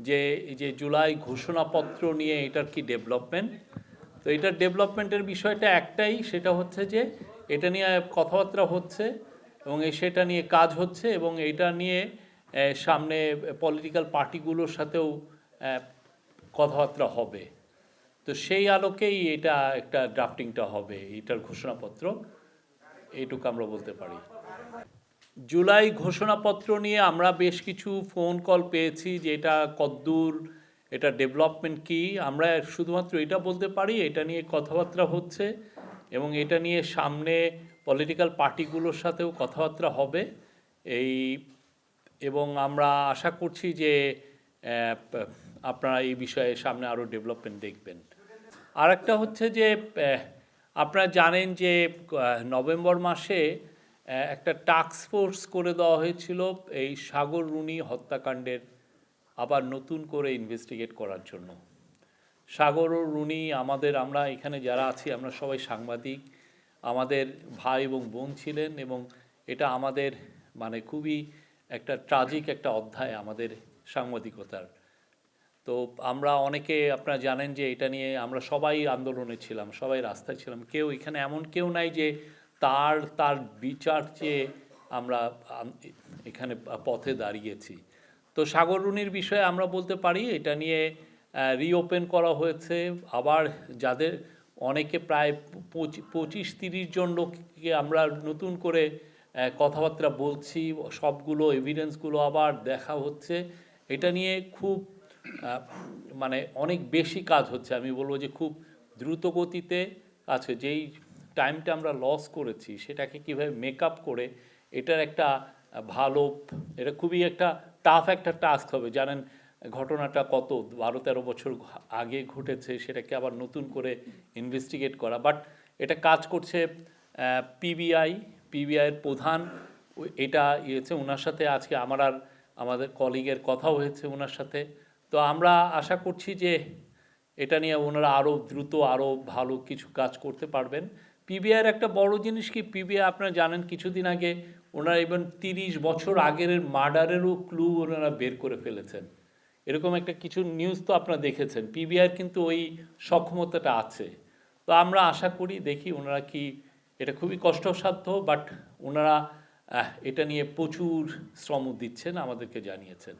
যে যে জুলাই ঘোষণাপত্র নিয়ে এটার কি ডেভেলপমেন্ট? তো এটার ডেভেলপমেন্টের বিষয়টা একটাই, সেটা হচ্ছে যে এটা নিয়ে কথাবার্তা হচ্ছে এবং সেটা নিয়ে কাজ হচ্ছে এবং এটা নিয়ে সামনে পলিটিক্যাল পার্টিগুলোর সাথেও কথাবার্তা হবে। তো সেই আলোকেই এটা একটা ড্রাফটিংটা হবে, এটার ঘোষণাপত্র। এইটুকু আমরা বলতে পারি। জুলাই ঘোষণাপত্র নিয়ে আমরা বেশ কিছু ফোন কল পেয়েছি যে এটা কদ্দূর, এটা ডেভেলপমেন্ট কি? আমরা শুধুমাত্র এটা বলতে পারি, এটা নিয়ে কথাবার্তা হচ্ছে এবং এটা নিয়ে সামনে পলিটিক্যাল পার্টিগুলোর সাথেও কথাবার্তা হবে। এই এবং আমরা আশা করছি যে আপনারা এই বিষয়ে সামনে আরও ডেভেলপমেন্ট দেখবেন। আর একটা হচ্ছে যে আপনারা জানেন যে নভেম্বর মাসে একটা টাস্ক ফোর্স করে দেওয়া হয়েছিল এই সাগর রুনি হত্যাকাণ্ডের আবার নতুন করে ইনভেস্টিগেট করার জন্য। সাগর ও রুনি আমাদের, আমরা এখানে যারা আছি, আমরা সবাই সাংবাদিক। আমাদের ভাই এবং বোন ছিলেন এবং এটা আমাদের মানে খুবই একটা ট্রাজিক একটা অধ্যায় আমাদের সাংবাদিকতার। তো আমরা অনেকে আপনারা জানেন যে এটা নিয়ে আমরা সবাই আন্দোলনে ছিলাম, সবাই রাস্তায় ছিলাম। কেউ এখানে এমন কেউ নাই যে তার তার বিচার চেয়ে আমরা এখানে পথে দাঁড়িয়েছি। তো সাগররুনির বিষয়ে আমরা বলতে পারি, এটা নিয়ে রিওপেন করা হয়েছে। আবার যাদের অনেকে প্রায় পঁচি- পঁচিশ, তিরিশ জন লোককে আমরা নতুন করে কথাবার্তা বলছি, সবগুলো এভিডেন্সগুলো আবার দেখা হচ্ছে। এটা নিয়ে খুব মানে অনেক বেশি কাজ হচ্ছে। আমি বলব যে খুব দ্রুত গতিতে আছে। যেই টাইমটা আমরা লস করেছি, সেটাকে কীভাবে মেক আপ করে, এটার একটা ভালো, এটা খুবই একটা টাফ একটা টাস্ক হবে। জানেন, ঘটনাটা কত? বারো তেরো বছর আগে ঘটেছে, সেটাকে আবার নতুন করে ইনভেস্টিগেট করা। বাট এটা কাজ করছে পিবিআই পিবিআইয়ের প্রধান। এটা ইয়েছে ওনার সাথে আজকে আমার আর আমাদের কলিগের কথা হয়েছে ওনার সাথে। তো আমরা আশা করছি যে, এটা নিয়ে ওনারা আরও দ্রুত আরও ভালো কিছু কাজ করতে পারবেন। পিবিআইয়ের একটা বড় জিনিস কি? পিবিআই আপনারা জানেন, কিছুদিন আগে ওনারা ইভেন তিরিশ বছর আগের মার্ডারেরও ক্লু ওনারা বের করে ফেলেছেন। এরকম একটা কিছু নিউজ তো আপনারা দেখেছেন। পিবিআইয়ের কিন্তু ওই সক্ষমতাটা আছে। তো আমরা আশা করি, দেখি ওনারা কি, এটা খুবই কষ্টসাধ্য বাট ওনারা এটা নিয়ে প্রচুর শ্রম দিচ্ছেন, আমাদেরকে জানিয়েছেন।